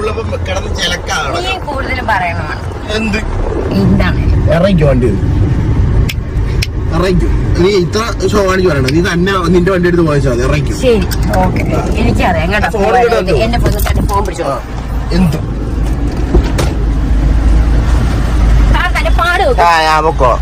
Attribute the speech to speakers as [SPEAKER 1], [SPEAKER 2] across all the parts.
[SPEAKER 1] ഉള്ളപ്പോ കിടന്ന് ചിലക്കാണ്.
[SPEAKER 2] നീ കൂടുതലും പറയണമാണ്
[SPEAKER 1] എന്ത്?
[SPEAKER 2] എന്താണ്?
[SPEAKER 1] ഇറങ്ങിക്കോ വണ്ടി. ഇറങ്ങിക്കോ. നീ ഇത്ര ഷോ കാണിച്ചു പറയണ നീ തന്നെ നിന്റെ വണ്ടി എടുത്ത് പോയാൽ മതി. ഇറങ്ങിക്കോ.
[SPEAKER 2] ശരി ഓക്കെ എനിക്കറിയാം. കേട്ടോ
[SPEAKER 1] ഫോൺ ഇവിടെ
[SPEAKER 2] എന്നെ പൊന്ന് ഫോൺ പിടിച്ചോ.
[SPEAKER 1] ആ, എന്ത്?
[SPEAKER 2] താൻ തന്നെ പാട് വെക്ക്.
[SPEAKER 1] ആ ഞാൻ പൊക്കോ.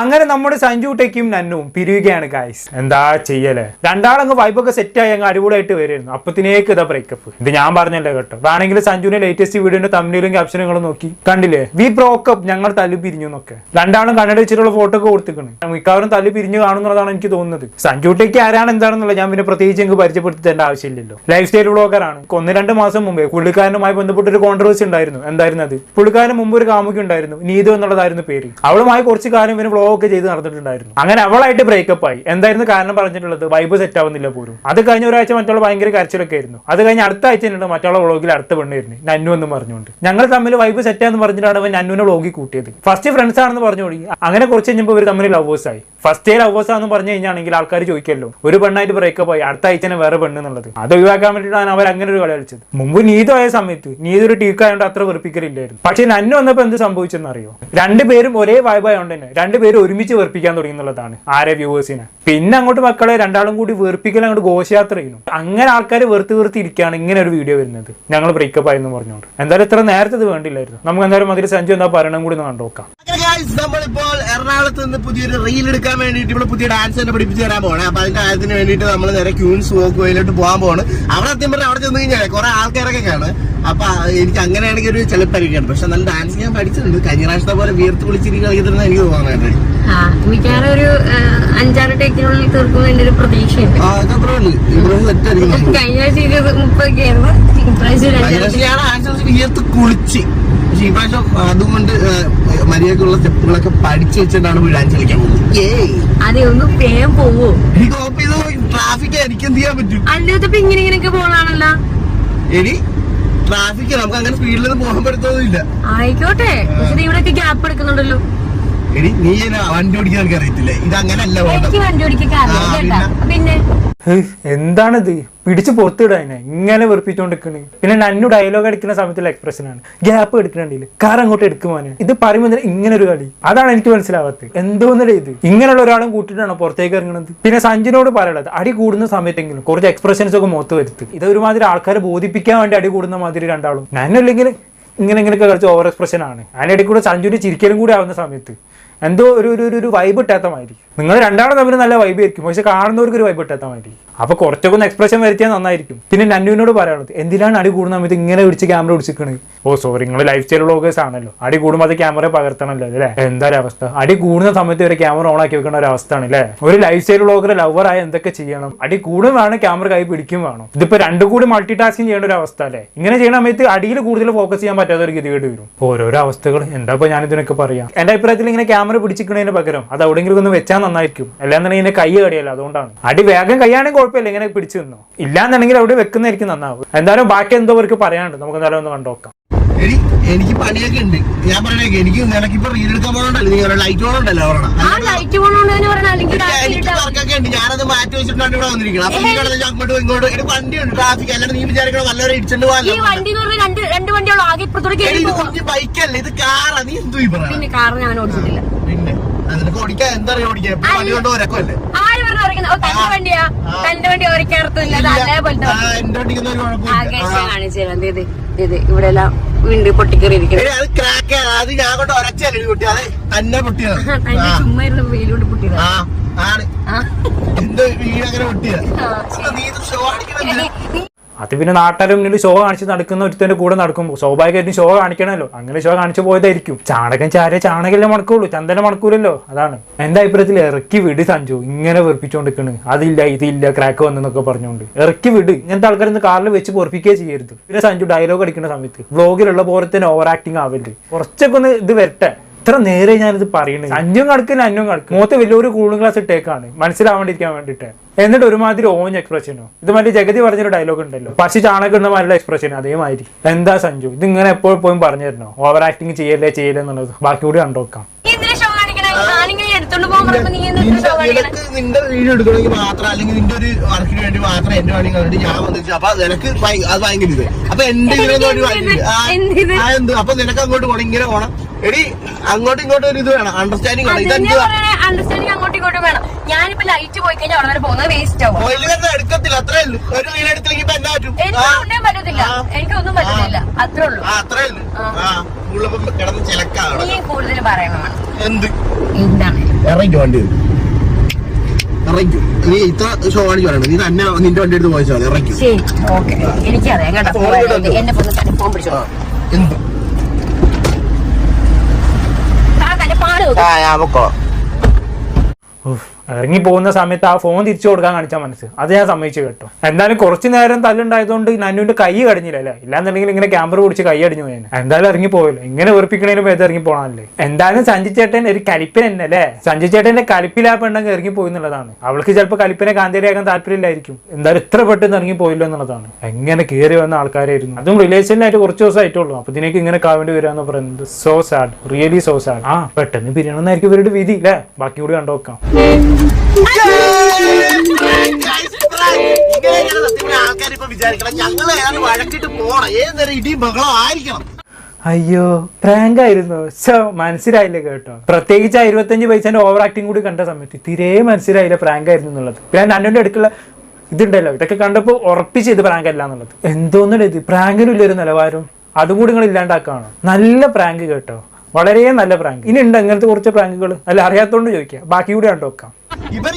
[SPEAKER 3] അങ്ങനെ നമ്മുടെ സഞ്ജു ടെക്കും നന്നും പിരിയുകയാണ് ഗായ്സ് എന്താ ചെയ്യലേ? രണ്ടാളങ്ങ് വൈബൊക്കെ സെറ്റ് ആയി അങ്ങ് അടിപൊളിയായിട്ട് വരുമായിരുന്നു അപ്പത്തിനേക്ക് ഇതാ ബ്രേക്കപ്പ് ഇത് ഞാൻ പറഞ്ഞല്ലേ കേട്ടോ. വേണമെങ്കിൽ സഞ്ജുവിന്റെ ലേറ്റസ്റ്റ് വീഡിയോന്റെ തമ്മിലും ക്യാപ്ഷനുകളും നോക്കി. കണ്ടില്ലേ? വി ബ്രോക്കപ്പ് ഞങ്ങൾ തല്ലു പിരിഞ്ഞു എന്നൊക്കെ. രണ്ടാളും കണ്ണട വെച്ചിട്ടുള്ള ഫോട്ടോ ഒക്കെ കൊടുത്തിക്കണ് മിക്കവാറും തല്ലു പിരിഞ്ഞു കാണുന്നതാണ് എനിക്ക് തോന്നുന്നത്. സഞ്ജു ടെക്ക് ആരാണ് എന്താണെന്നുള്ള ഞാൻ പിന്നെ പ്രത്യേകിച്ച് എനിക്ക് പരിചയപ്പെടുത്തേണ്ട ആവശ്യമില്ലല്ലോ. ലൈഫ് സ്റ്റൈൽ ബ്ലോഗറാണ് ഒന്ന് രണ്ട് മാസം മുമ്പേ പുള്ളിക്കാരനുമായി ബന്ധപ്പെട്ട ഒരു കോൺട്രവേഴ്സി ഉണ്ടായിരുന്നു. എന്തായിരുന്നു അത് പുള്ളിക്കാരന് മുമ്പ് ഒരു കാമുകി ഉണ്ടായിരുന്നു. നീതു എന്നുള്ളതായിരുന്നു പേര്. അവളുമായി കുറച്ച് കാലം വ്ളോഗ് ഒക്കെ ചെയ്ത് നടന്നിട്ടുണ്ടായിരുന്നു. അങ്ങനെ അവളായിട്ട് ബ്രേക്കപ്പ് ആയി. എന്തായിരുന്നു കാരണം പറഞ്ഞിട്ടുള്ളത്? വൈബ് സെറ്റ് ആവുന്നില്ല പോലും. അത് കഴിഞ്ഞ ഒരാഴ്ച മറ്റുള്ള ഭയങ്കര കരച്ചിലൊക്കെ ആയിരുന്നു. അത് കഴിഞ്ഞ് അടുത്ത ആഴ്ച ഉണ്ട് മറ്റുള്ള വ്ളോഗിൽ അടുത്ത പെണ്ണ് വരുന്നത് നന്നു എന്ന് പറഞ്ഞുകൊണ്ട്. ഞങ്ങൾ തമ്മിൽ വൈബ് സെറ്റ് ആന്ന് പറഞ്ഞിട്ടാണ് അവൻ നന്നുവിനെ വ്ളോഗിൽ കൂട്ടിയത്. ഫസ്റ്റ് ഫ്രണ്ട്സ് ആണെന്ന് പറഞ്ഞു തുടങ്ങി. അങ്ങനെ കുറച്ച് കഴിഞ്ഞപ്പോൾ ഇവർ തമ്മിൽ ലവേഴ്സ് ആയി. ഫസ്റ്റ് ഡേ ലവേഴ്സ് ആണെന്ന് പറഞ്ഞു കഴിഞ്ഞാണെങ്കിൽ ആൾക്കാർ ചോദിക്കല്ലോ ഒരു പെണ്ണായിട്ട് ബ്രേക്കപ്പ് ആയി അടുത്ത ആഴ്ച വേറെ പെണ്ണ് എന്നുള്ളത്. അത് ഒഴിവാക്കാൻ വേണ്ടിയിട്ടാണ് അവർ അങ്ങനെ ഒരു കളി കളിച്ചത്. മുമ്പ് നീതു ആയ സമയത്ത് നീതു ഒരു ടീക്കായോണ്ട് അത്ര വെറുപ്പിക്കലില്ലായിരുന്നു. പക്ഷെ നന്നു വന്നപ്പോൾ എന്ത് സംഭവിച്ചെന്ന് അറിയോ രണ്ടുപേരും ഒരേ വൈബായോണ്ട് തന്നെ. രണ്ടുപേരും ഒരുമിച്ച് വെറുപ്പിക്കാൻ തുടങ്ങി എന്നുള്ളതാണ് ആരെ വ്യൂവേഴ്സിനെ? പിന്നെ അങ്ങോട്ട് മക്കളെ രണ്ടാളും കൂടി വെറുപ്പിക്കൽ അങ്ങോട്ട് ഘോഷയാത്ര ചെയ്യുന്നു. അങ്ങനെ ആൾക്കാർ വെറുത്ത് വെറുത്ത് ഇരിക്കുകയാണ് ഇങ്ങനെ ഒരു വീഡിയോ വരുന്നത്. ഞങ്ങൾ ബ്രേക്കപ്പ് ആയെന്ന് പറഞ്ഞുകൊണ്ട്. എന്തായാലും ഇത്ര നേരത്തെ ഇത് വേണ്ടില്ലായിരുന്നു. നമുക്ക് എന്തായാലും അതിൽ സഞ്ജു എന്താ പറയണം കൂടി ഒന്ന് കണ്ടോക്കാം
[SPEAKER 1] നമ്മൾ നമ്മളിപ്പോൾ എറണാകുളത്ത് നിന്ന് പുതിയൊരു റീൽ എടുക്കാൻ വേണ്ടിയിട്ട് ഇവിടെ പുതിയ ഡാൻസ് തന്നെ പഠിപ്പിച്ചു തരാൻ പോണേ അപ്പൊ അതിന്റെ കാര്യത്തിന് വേണ്ടിയിട്ട് നമ്മൾ നേരെ ക്യൂൻസ് വോക്ക് വയിലോട്ട് പോകാൻ പോണ് അവിടെ സത്യം പറഞ്ഞാൽ അവിടെ ചെന്ന് കഴിഞ്ഞാൽ കുറെ ആൾക്കാരൊക്കെ കാണും. അപ്പൊ എനിക്ക് അങ്ങനെയാണെങ്കിൽ ഒരു ചെലപ്പരിക്കാണ് പക്ഷെ നല്ല ഡാൻസ് ഞാൻ പഠിച്ചിട്ടുണ്ട്. കഴിഞ്ഞ പോലെ വീർത്ത് വിളിച്ചിരിക്കുന്ന എനിക്ക് തോന്നുന്നത്
[SPEAKER 2] ആ മിക്കവാറും ഒരു അഞ്ചാറ് ടേക്കിനുള്ളിൽ തീർക്കും എന്റെ ഒരു പ്രതീക്ഷയുണ്ട്. കഴിഞ്ഞ ആഴ്ച ഇരുപത് മുപ്പതൊക്കെ ആയിരുന്നു. ഇപ്രാവശ്യം
[SPEAKER 1] കളിച്ച്. പക്ഷെ ഈ പ്രാവശ്യം അതുകൊണ്ട് മര്യാദക്കുള്ള സ്റ്റെപ്പുകളൊക്കെ പഠിച്ചു വെച്ചിട്ടാണ് വിടാൻ ചലിക്കാൻ പോകുന്നത്.
[SPEAKER 2] അതെ ഒന്ന് വേഗം പോവോ.
[SPEAKER 1] ട്രാഫിക് എനിക്ക് എന്ത് ചെയ്യാൻ പറ്റും?
[SPEAKER 2] അല്ലാത്തപ്പോ ഇങ്ങനെ ഇങ്ങനെയൊക്കെ പോണാണല്ലോ
[SPEAKER 1] എടി ട്രാഫിക് നമുക്ക് അങ്ങനെ സ്പീഡിലൊന്നും പോകാൻ പറ്റത്തൊന്നുമില്ല.
[SPEAKER 2] ആയിക്കോട്ടെ. പക്ഷെ ഇവിടെയൊക്കെ ഗ്യാപ്പ് എടുക്കുന്നുണ്ടല്ലോ.
[SPEAKER 1] എടി നീ വണ്ടി ഓടിക്കാൻ അറിയത്തില്ലേ ഇത് അങ്ങനല്ല
[SPEAKER 2] പിന്നെ?
[SPEAKER 3] എന്താണിത്? പിടിച്ച് പുറത്തിടാനെ ഇങ്ങനെ വെറുപ്പിച്ചോണ്ടിരിക്കണ്. പിന്നെ നന്നു ഡയലോഗ് അടിക്കുന്ന സമയത്തുള്ള എക്സ്പ്രഷനാണ് ഗ്യാപ്പ് എടുക്കണ്ടില്ല കാർ അങ്ങോട്ട് എടുക്കുവാന് ഇത് പറയുമ്പോൾ ഇങ്ങനെ ഒരു കളി. അതാണ് എനിക്ക് മനസ്സിലാവാത്തത്. എന്തോന്നല്ലേ ഇത്? ഇങ്ങനെയുള്ള ഒരാളും കൂട്ടിയിട്ടാണോ പുറത്തേക്ക് ഇറങ്ങുന്നത് പിന്നെ സഞ്ജുനോട് പറയുള്ളത് അടി കൂടുന്ന സമയത്തെങ്കിലും കുറച്ച് എക്സ്പ്രഷൻസ് ഒക്കെ മുഖത്ത് വരുത്ത്. ഇത് ഒരുമാതിരി ആൾക്കാരെ ബോധിപ്പിക്കാൻ വേണ്ടി അടി കൂടുന്ന മാതിരി രണ്ടാളും. ഞാനില്ലെങ്കിൽ ഇങ്ങനെ ഇങ്ങനെയൊക്കെ കളിച്ച് ഓവർ എക്സ്പ്രഷൻ ആണ്. അതിനിടയിൽ കൂടെ സഞ്ജുവിന്റെ ചിരിക്കലും കൂടി ആവുന്ന സമയത്ത്. എന്തോ ഒരു ഒരു ഒരു- വൈബ് ഇട്ടാത്തമായിരിക്കും നിങ്ങൾ രണ്ടാളും തമ്മിൽ നല്ല വൈബ് ആയിരിക്കും. പക്ഷെ കാണുന്നവർക്ക് ഒരു വൈബ് ഇട്ടാത്തമായിരിക്കും മാതിരി അപ്പൊ കുറച്ചൊക്കെ ഒന്ന് എക്സ്പ്രഷൻ വരുത്തിയാൽ നന്നായിരിക്കും. പിന്നെ നന്നുവിനോട് പറയാനുള്ളത് എന്തിനാണ് അടി കൂടുന്ന സമയത്ത് ഇങ്ങനെ പിടിച്ച് ക്യാമറ പിടിച്ചിക്കണ് ഓ സോറി നിങ്ങൾ ലൈഫ് സ്റ്റൈൽ വ്ളോഗേഴ്സ് ആണല്ലോ. അടി കൂടുമ്പോൾ അത് ക്യാമറ പകർത്തണല്ലോ അല്ലേ? എന്താ അവസ്ഥ അടി കൂടുന്ന സമയത്ത് ഒരു ക്യാമറ ഓൺ ആക്കി വെക്കേണ്ട ഒരു അവസ്ഥയാണ് അല്ലേ? ഒരു ലൈഫ് സ്റ്റൈൽ വ്ളോഗർ ലവർ ആയ എന്തൊക്കെ ചെയ്യണം? അടി കൂടും വേണം ക്യാമറ കൈ പിടിക്കും വേണം. ഇതിപ്പോ രണ്ടും കൂടി മൾട്ടി ടാസ്കിങ് ചെയ്യേണ്ട ഒരു അവസ്ഥ അല്ലേ? ഇങ്ങനെ ചെയ്യുന്ന സമയത്ത് അടിയിൽ കൂടുതൽ ഫോക്കസ് ചെയ്യാൻ പറ്റാത്ത ഒരു ഗതികേട് വരും. ഓരോരോ അവസ്ഥകൾ എന്താ ഇപ്പൊ ഞാനിതിനൊക്കെ പറയാം? എന്റെ അഭിപ്രായത്തിൽ ഇങ്ങനെ ക്യാമറ പിടിച്ചിരിക്കുന്നതിന് പകരം അത് എവിടെയെങ്കിലും ഒന്ന് വെച്ചാൽ നന്നായിരിക്കും. അല്ലാന്നുണ്ടെങ്കിൽ ഇതിന്റെ കൈ കടിയല്ല അതുകൊണ്ടാണ്. അടി വേഗം കൈയാണെങ്കിൽ കുഴപ്പമില്ല ഇങ്ങനെ പിടിച്ചു നിന്നോ. ഇല്ലാന്നുണ്ടെങ്കിൽ അവിടെ വെക്കുന്നതായിരിക്കും നന്നാവും എന്തായാലും ബാക്കി എന്തോ അവർക്ക് പറയാനുണ്ട്. നമുക്ക് എന്തായാലും ഒന്ന് കണ്ടോക്കാം
[SPEAKER 1] എടി എനിക്ക് പണിയൊക്കെ ഉണ്ട്. ഞാൻ പറയണേക്ക് എനിക്ക് നിനക്കിപ്പോ റീൽ എടുക്കാൻ പോകണ്ടല്ലോ നീ ലൈറ്റ് പോകണ്ടല്ലോ അവരുടെ
[SPEAKER 2] ആ ലൈറ്റ്
[SPEAKER 1] വർക്കൊക്കെ ഉണ്ട്. ഞാനത് മാറ്റി വെച്ചിട്ടാണ് ഇവിടെ വന്നിരിക്കുന്നത് അപ്പൊ നീ കിടന്ന് അങ്ങോട്ടും ഇങ്ങോട്ടും എടി വണ്ടിയുണ്ട് ട്രാഫിക് അല്ലാണ്ട് നീ വിചാരിക്കണം വല്ലവരെ ഇടിച്ചിട്ട്
[SPEAKER 2] വണ്ടി രണ്ട് രണ്ട് വണ്ടിയോളം ആകെ
[SPEAKER 1] ബൈക്കല്ലേ ഇത് കാറാ നീ എന്തു
[SPEAKER 2] പറഞ്ഞു കാർ ഞാൻ ഓടിച്ചിട്ടില്ല.
[SPEAKER 1] പിന്നെ ഓടിക്കാൻ എന്താ അറിയാം ഓടിക്കാൻ? ഇപ്പൊ വണ്ടി കൊണ്ട് ഒരക്കല്ലേ
[SPEAKER 2] ആര് പറഞ്ഞു ഓടിക്കുന്നത് ഓ തന്റെ വണ്ടിയാ? തന്റെ വണ്ടി ഓടിക്കാറത്തില്ല അത് അതേപോലത്തെ
[SPEAKER 1] ആ, എന്റെ ഒരു കുഴപ്പമില്ല
[SPEAKER 2] ആകേശ കാണിച്ചു തരാം. ദേ, ദേ, ദേ, ദേ, ഇവിടെ എല്ലാം വീണ്ട് പൊട്ടിക്കേറിയിരിക്കുന്നത്
[SPEAKER 1] എടി, അത് ക്രാക്ക് അത് ഞാൻ കൊണ്ട് ഒരച്ചല്ലേ കുട്ടി. അത് തന്നെ പൊട്ടിയത്.
[SPEAKER 2] തന്റെ
[SPEAKER 1] ആ,
[SPEAKER 2] ചുമ്മാ ഇരുന്ന് വെയിലോട്ട് പൊട്ടിയത്.
[SPEAKER 1] ആ ആണ്.
[SPEAKER 2] ആ.
[SPEAKER 1] എന്തോ വീട് അങ്ങനെ പൊട്ടിയത്.
[SPEAKER 2] ആ, ശരി.
[SPEAKER 1] നീ ഇത് ഷോ അടിക്കണല്ലേ
[SPEAKER 3] അത് പിന്നെ നാട്ടാരും മുന്നിൽ ഷോ കാണിച്ച് നടക്കുന്ന ഒരുത്തന്റെ കൂടെ നടക്കും. സ്വാഭാവികമായിട്ടും ഷോ കാണിക്കണമല്ലോ അങ്ങനെ ഷോ കാണിച്ചു പോയതായിരിക്കും. ചാണകം ചാരെ ചാണകല്ലേ മണക്കുള്ളൂ. ചന്ദന മണക്കൂലല്ലോ. അതാണ്. എന്റെ അഭിപ്രായത്തിൽ? ഇറക്കി വിട് സഞ്ജു. ഇങ്ങനെ വെറുപ്പിച്ചോണ്ടിരിക്കണ്. അതില്ല ഇതില്ല ക്രാക്ക് വന്നെന്നൊക്കെ പറഞ്ഞുകൊണ്ട് ഇറക്കി വിട്. ഇങ്ങനത്തെ ആൾക്കാർ ഇന്ന് കാറിൽ വെച്ച് പൊറപ്പിക്കുകയെ ചെയ്യരുത്. പിന്നെ സഞ്ജു ഡയലോഗ് അടിക്കുന്ന സമയത്ത്. വ്ളോഗിലുള്ള പോലെ തന്നെ ഓവർ ആക്ടിങ് ആവരുത്. കുറച്ചൊക്കെ ഒന്ന് ഇത് വരട്ടെ. ഇത്ര നേരെ ഞാനിത് പറയുന്നത് അഞ്ഞും കണക്കിന് അഞ്ഞും കണക്ക് മൂത്ത വലിയൊരു കൂളിംഗ് ഗ്ലാസ് ഇട്ടേക്കാണ്. മനസ്സിലാവാണ്ടിരിക്കാൻ വേണ്ടിയിട്ട്. എന്നിട്ട് ഒരുമാതിരി ഓഞ്ഞ എക്സ്പ്രഷനോ ഇത് മറ്റേ ജഗതി പറഞ്ഞൊരു ഡയലോഗ് ഉണ്ടല്ലോ. പക്ഷി ചാണകം ഇടുന്ന എക്സ്പ്രഷൻ അതേമാതിരി. എന്താ സഞ്ജു? ഇത് ഇങ്ങനെ എപ്പോഴും പോയും പറഞ്ഞു തരണോ ഓവർ ആക്ടിങ് ചെയ്യല്ലേ ചെയ്യല്ലേ എന്നുള്ളത്. ബാക്കി കൂടി കണ്ടോക്കാം
[SPEAKER 2] നീ എന്തിനാ ഷോ കാണിക്കണേ ഞാനിങ്ങനെ എടുത്ത് എടുത്തോണ്ട് പോകാൻ
[SPEAKER 1] നിന്റെ- നിനക്ക് നിന്റെ വീഡിയോ എടുക്കണമെങ്കിൽ മാത്രം അല്ലെങ്കിൽ നിന്റെ ഒരു വർക്കിന് വേണ്ടി മാത്രം എന്റെ വേണമെങ്കിൽ കണ്ടിട്ട് ഞാൻ വന്നിട്ട് അപ്പൊ നിനക്ക് അത് ഭയങ്കര ഇത്. അപ്പൊ എന്റെ ഇതിനൊന്നും എന്ത് അപ്പൊ നിനക്ക് അങ്ങോട്ട് പോണം ഇങ്ങനെ പോണം. എടി അങ്ങോട്ടും ഇങ്ങോട്ടും ഒരു ഇത് വേണം. അണ്ടർസ്റ്റാൻഡിങ് വേണം. ഇതെന്താ
[SPEAKER 2] അണ്ടർസ്റ്റാൻഡിങ് അങ്ങോട്ടും ഇങ്ങോട്ടും വേണം. ഞാനിപ്പോ ലൈറ്റ് പോയി കഴിഞ്ഞാൽ അവിടെ വരെ പോകുന്നത് വേസ്റ്റ് ആവും.
[SPEAKER 1] ഓയിലുകാരനെ എടുക്കത്തില്ല അത്രേ ഉള്ളൂ. ഒരു വീട് എടുത്തില്ലെങ്കിൽ ഇപ്പൊ എന്നാ പറ്റും?
[SPEAKER 2] എനിക്ക് ഒന്നും പറ്റത്തില്ല.
[SPEAKER 1] ആ.
[SPEAKER 2] എനിക്കൊന്നും പറ്റത്തില്ല. അത്രേ ഉള്ളൂ.
[SPEAKER 1] അത്രേ ഉള്ളൂ. കിടന്ന് ചിലക്കാണ്
[SPEAKER 2] കൂടുതൽ പറയണം
[SPEAKER 1] എന്ത്?
[SPEAKER 2] എന്താണ്?
[SPEAKER 1] ഇറങ്ങി വണ്ടി ഇറങ്ങി. നീ ഇത്ര ഷോ കാണിച്ച് പറയണം നീ തന്നെ നിന്റെ വണ്ടി എടുത്ത് പോയി ഇറങ്ങി.
[SPEAKER 2] ശരി. ഓക്കെ. എനിക്കറിയാം കേട്ടോ. എന്നെ ഫോൺ പിടിച്ചോ.
[SPEAKER 1] എന്ത്?
[SPEAKER 2] ആ
[SPEAKER 1] ഞാൻ പൊക്കോ.
[SPEAKER 3] ഉഫ്, ഇറങ്ങി പോകുന്ന സമയത്ത് ആ ഫോൺ തിരിച്ചു കൊടുക്കാൻ കാണിച്ച മനസ്സ്. അത് ഞാൻ സമ്മതിച്ചു കേട്ടോ. എന്തായാലും കുറച്ച് നേരം തല്ലുണ്ടായതുകൊണ്ട് നന്നുവിന്റെ കൈ കടിഞ്ഞില്ല അല്ലേ? ഇല്ലാന്നുണ്ടെങ്കിൽ ഇങ്ങനെ ക്യാമറ പിടിച്ച് കൈ അടിഞ്ഞു പോയേനെ. എന്തായാലും ഇറങ്ങി പോയല്ലോ ഇങ്ങനെ വെറുപ്പിക്കണേലും ഏത് ഇറങ്ങി പോകാനല്ലേ എന്തായാലും സഞ്ജി ചേട്ടൻ ഒരു കലിപ്പൻ തന്നെ അല്ലേ? സഞ്ജി ചേട്ടന്റെ കലിപ്പിലാപ്പുണ്ടെങ്കിൽ ഇറങ്ങി പോയി എന്നുള്ളതാണ്. അവൾക്ക് ചിലപ്പോൾ കലിപ്പിനെ കാന്തേരിയാക്കാൻ താല്പര്യമില്ലായിരിക്കും. എന്തായാലും ഇത്ര പെട്ടെന്ന് ഇറങ്ങി പോയില്ല എന്നുള്ളതാണ്. എങ്ങനെ കയറി വന്ന ആൾക്കാരായിരുന്നു. അതും റിലേഷനിലായിട്ട് കുറച്ച് ദിവസം ആയിട്ടുള്ളൂ. അപ്പൊ ഇതിനേക്ക് ഇങ്ങനെ കാവേണ്ടി വരിക എന്ന് പറയുന്നത്. So sad really so sad ആ പെട്ടെന്ന് പിരിയണമെന്നായിരിക്കും ഇവരുടെ വിധി അല്ലേ? ബാക്കി കൂടി കണ്ടോക്കാം
[SPEAKER 1] ആൾക്കാർ
[SPEAKER 3] അയ്യോ പ്രാങ്ക് ആയിരുന്നു മനസ്സിലായില്ല കേട്ടോ. പ്രത്യേകിച്ച് ആ ഇരുപത്തഞ്ച് പൈസന്റെ ഓവർ ആക്ടിങ് കൂടി കണ്ട സമയത്ത് തീരെ മനസ്സിലായില്ല പ്രാങ്ക് ആയിരുന്നു എന്നുള്ളത്. പിന്നെ നന്നുന്റെ അടുക്കുള്ള ഇതുണ്ടല്ലോ ഇതൊക്കെ കണ്ടപ്പോൾ ഉറപ്പിച്ച് ഇത് പ്രാങ്ക് അല്ല എന്നുള്ളത്. എന്തോന്നില്ല ഇത്? പ്രാങ്കിനും ഇല്ലൊരു നിലവാരം. അതും കൂടി നിങ്ങൾ ഇല്ലാണ്ടാക്കാണ്? നല്ല പ്രാങ്ക് കേട്ടോ. വളരെ നല്ല പ്രാങ്ക്. ഇനി ഉണ്ട് അങ്ങനത്തെ കുറച്ച് പ്രാങ്കുകൾ അല്ല അറിയാത്തോണ്ട് ചോദിക്കാം. ബാക്കി കൂടി കണ്ടു നോക്കാം.
[SPEAKER 1] ഇവർ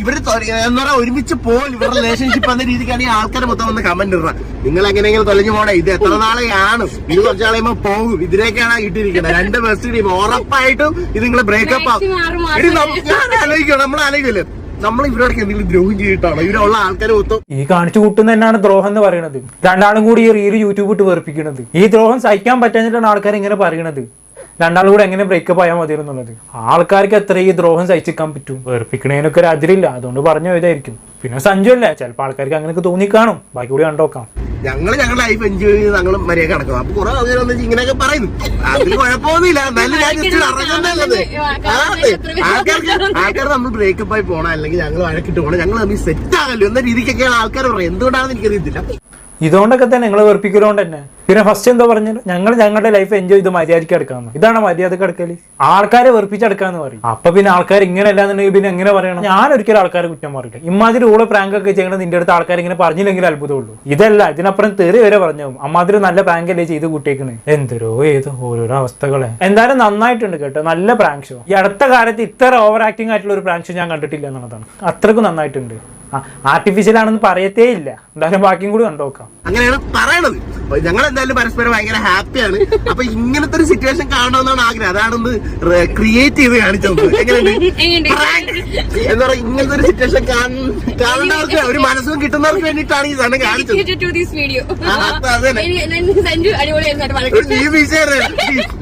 [SPEAKER 1] ഇവർ എന്താ പറയാ ഒരുമിച്ച് പോൽ ഇവരുടെ റിലേഷൻഷിപ്പ് എന്ന രീതിക്കാണ് ഈ ആൾക്കാർ മൊത്തം വന്ന് കമന്റ് ഇടുന്നത് നിങ്ങൾ എങ്ങനെയെങ്കിലും തൊലഞ്ഞു പോണേ. ഇത് എത്ര നാളെയാണ്? ഇത് കുറച്ച് നാളെയുമ്പോ പോകും ഇതിലേക്കാണ് ഇട്ടിരിക്കുന്നത് രണ്ട് ബെസ്റ്റ് ടീം ഉറപ്പായിട്ടും ഇത് നിങ്ങൾ ബ്രേക്കപ്പ് ആവും. ഞാൻ ആലോചിക്കണം നമ്മൾ ആലോചിക്കില്ലേ നമ്മൾ ഇവരോടൊക്കെ എന്തെങ്കിലും ദ്രോഹം ചെയ്തിട്ടാണോ? ഇവരുള്ള ആൾക്കാർ മൊത്തം
[SPEAKER 3] ഈ കാണിച്ചു കൂട്ടുന്ന തന്നെയാണ് ദ്രോഹം എന്ന് പറയുന്നത് രണ്ടാളും കൂടി ഈ റീൽ യൂട്യൂബ് ഇട്ട് വെറുപ്പിക്കുന്നത് ഈ ദ്രോഹം സഹിക്കാൻ പറ്റാഞ്ഞിട്ടാണ് ആൾക്കാർ ഇങ്ങനെ പറയണത്. രണ്ടാളും കൂടെ എങ്ങനെ ബ്രേക്കപ്പ് ആയാൽ മതി ആൾക്കാർക്ക് എത്ര ഈ ദ്രോഹം സഹിച്ചിക്കാൻ പറ്റും. വേർപ്പിക്കണേനൊക്കെ ഒരു അതിരില്ല. അതുകൊണ്ട് പറഞ്ഞു ഇതായിരിക്കും. പിന്നെ സഞ്ജു അല്ലേ? ചിലപ്പോൾ ആൾക്കാർക്ക് അങ്ങനെയൊക്കെ തോന്നിക്കാണും. ബാക്കി കൂടി കണ്ടോക്കാം
[SPEAKER 1] ഞങ്ങൾ ഞങ്ങളുടെ ലൈഫ് എൻജോയ് ചെയ്ത് ഞങ്ങൾ മര്യാദ കിടക്കും അപ്പൊ കുറെ ആൾക്കാർ വന്നിട്ട് ഇങ്ങനെയൊക്കെ പറയുന്നു. അതിൽ കുഴപ്പമൊന്നുമില്ല. ഞാൻ ജസ്റ്റ് അറിഞ്ഞതല്ലേ ആൾക്കാർക്ക് ആൾക്കാർ നമ്മൾ ബ്രേക്കപ്പ് ആയി പോണം. അല്ലെങ്കിൽ ഞങ്ങൾ വഴക്കിട്ട് പോണം. ഞങ്ങൾ തമ്മിൽ സെറ്റ് ആകല്ലോ? എന്ന രീതിക്കൊക്കെയാണ് ആൾക്കാർ പറയുന്നത്. എന്തുകൊണ്ടാണെന്ന് എനിക്കറിയത്തില്ല.
[SPEAKER 3] ഇതുകൊണ്ടൊക്കെ തന്നെ നിങ്ങൾ വെറുപ്പിക്കലുകൊണ്ട് തന്നെ. പിന്നെ ഫസ്റ്റ് എന്താ പറഞ്ഞത്? ഞങ്ങൾ ഞങ്ങളുടെ ലൈഫ് എൻജോയ് ചെയ്ത് മര്യാദയ്ക്ക് എടുക്കാന്ന് ഇതാണ് മര്യാദയ്ക്ക് എടുക്കൽ ആൾക്കാരെ വെറുപ്പിച്ചെടുക്കാന്ന് പറയും. അപ്പൊ പിന്നെ ആൾക്കാർ ഇങ്ങനെ അല്ലാന്നുണ്ടെങ്കിൽ പിന്നെ എങ്ങനെ പറയണം? ഞാൻ ഒരിക്കലും ആൾക്കാരെ കുറ്റം പറയില്ല ഇമാതിരി ഊള പ്രാങ്ക് ഒക്കെ ചെയ്യണത് നിന്റെ അടുത്ത് ആൾക്കാർ ഇങ്ങനെ പറഞ്ഞില്ലെങ്കിൽ അത്ഭുതമുള്ളൂ. ഇതല്ല ഇതിനപ്പുറം തെറി വരെ പറഞ്ഞു അമ്മാതിരി നല്ല പ്രാങ്ക് അല്ലേ ചെയ്ത് കൂട്ടിയേക്കണ്? എന്തരോ ഏത് ഓരോരോ അവസ്ഥകളെ. എന്തായാലും നന്നായിട്ടുണ്ട് കേട്ടോ. നല്ല പ്രാങ്ക് ഷോ ഈ അടുത്ത കാലത്ത് ഇത്ര ഓവർ ആക്ടിംഗ് ആയിട്ടുള്ള ഒരു പ്രാങ്ക് ഷോ ഞാൻ കണ്ടിട്ടില്ല എന്നുള്ളതാണ്. അത്രക്കും നന്നായിട്ടുണ്ട്. ആർട്ടിഫിഷ്യൽ ആണെന്ന് പറയത്തേ ഇല്ല എന്തായാലും ബാക്കിയും കൂടി കണ്ടോക്കാം
[SPEAKER 1] അങ്ങനെയാണ് പറയണത്. അപ്പൊ ഞങ്ങൾ എന്തായാലും പരസ്പരം ഭയങ്കര ഹാപ്പിയാണ്. അപ്പൊ ഇങ്ങനത്തെ ഒരു സിറ്റുവേഷൻ കാണണമെന്നാണ് ആഗ്രഹം. അതാണെന്ന് ക്രിയേറ്റ് ചെയ്ത് കാണിച്ചത്. എന്താ ഇങ്ങനത്തെ ഒരു സിറ്റുവേഷൻ കാണേണ്ടവർക്ക് ഒരു മനസ്സും കിട്ടുന്നവർക്ക് വേണ്ടിയിട്ടാണ് ഈ സാധനം കാണിച്ചത്.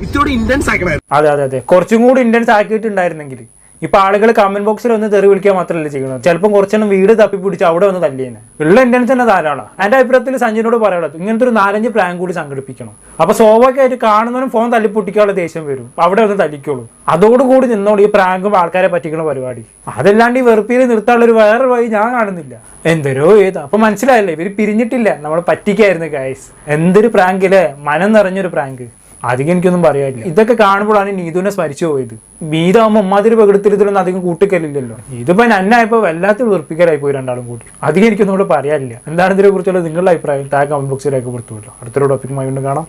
[SPEAKER 1] ഇത്തിരി ഇന്റൻസ് ആക്കണായിരുന്നു.
[SPEAKER 3] അതെ അതെ അതെ. കുറച്ചും കൂടി ഇന്റൻസ് ആക്കിയിട്ടുണ്ടായിരുന്നെങ്കിൽ ഇപ്പൊ ആളുകൾ കമന്റ് ബോക്സിൽ ഒന്ന് തെറി വിളിക്കാൻ മാത്രമല്ല ചെയ്യുന്നത്? ചിലപ്പോൾ കുറച്ചെണ്ണം വീട് തപ്പി പിടിച്ച് അവിടെ വന്ന് തല്ലിയേനെ. ഉള്ള ഇന്റൻസ് തന്നെ ധാരാളം. എന്റെ അഭിപ്രായത്തിൽ സഞ്ജനോട് പറയാനുള്ളത് ഇങ്ങനത്തെ ഒരു നാലഞ്ച് പ്ലാൻ കൂടി സംഘടിപ്പിക്കണം. അപ്പൊ സ്വാഭാവികമായിട്ട് കാണുന്നവനും ഫോൺ തല്ലി പൊട്ടിക്കാനുള്ള ദേഷ്യം വരും. അവിടെ ഒന്ന് തല്ലിക്കോളൂ. അതോടുകൂടി നിന്നോട് ഈ പ്രാങ്കും ആൾക്കാരെ പറ്റിക്കുന്ന പരിപാടി. അതല്ലാണ്ട് ഈ വെറുപ്പിൽ നിർത്താനുള്ള ഒരു വേറെ വഴി ഞാൻ കാണുന്നില്ല. എന്തരോ ഏത്? അപ്പൊ മനസ്സിലായല്ലേ? ഇവർ പിരിഞ്ഞിട്ടില്ല. നമ്മൾ പറ്റിക്കായിരുന്നു ഗൈസ് എന്തൊരു പ്രാങ്ക് അല്ലേ മനം നിറഞ്ഞൊരു പ്രാങ്ക് അധികം എനിക്കൊന്നും പറയാനില്ല. ഇതൊക്കെ കാണുമ്പോഴാണ് നീതുവിനെ സ്മരിച്ചു പോയത്. മീതാവുമ്പോൾ ഉമ്മാതിരി പ്രകൃതിയിലൊന്നും അധികം കൂട്ടിക്കലില്ലല്ലോ. ഇതിപ്പോ നന്നായപ്പോ വല്ലാത്ത വെറുപ്പിക്കലായി പോയി രണ്ടാളും കൂടി. അധികം എനിക്കൊന്നും കൂടെ പറയാനില്ല. എന്താണ് ഇതിനെ കുറിച്ചുള്ള നിങ്ങളുടെ അഭിപ്രായം? താഴെ കമന്റ് ബോക്സിലേക്ക് കൊടുത്തുള്ളൂ അടുത്തൊരു ടോപ്പിക്കുമായി വീണ്ടും കാണാം.